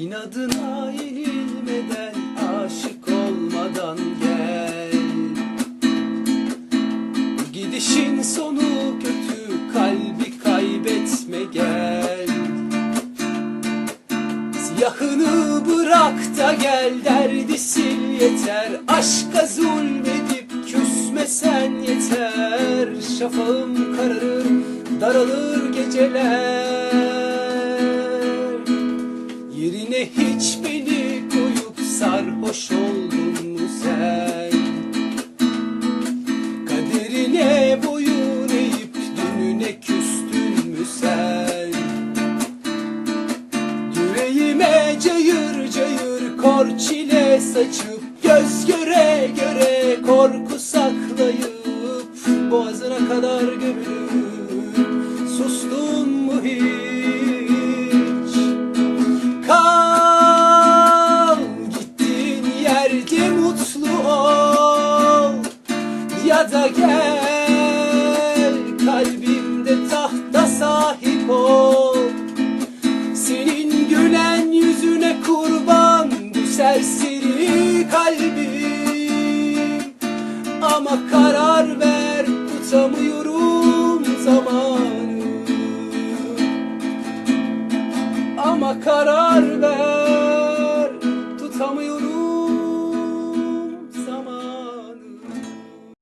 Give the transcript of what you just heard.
inadına yenilmeden aşık olmadan gel. Gidişin sonu kötü kalbi kaybetme gel. Siyahını bırak da gel derdi sil yeter. Aşka zulmedip küsmesen yeter. Şafağım kararır daralır geceler Yerine hiç beni koyup sarhoş oldun mu sen? Kaderine boyun eğip dününe küstün mü sen? Yüreğime cayır cayır kor çile saçıp Göz göre göre korku saklayıp Boğazına kadar gömülüp Bilge mutlu ol ya da gel. Kalbimde tahta sahip ol. Senin gülen yüzüne kurban bu serseri kalbim. Ama karar ver tutamıyorum zamanı. Ama karar ver.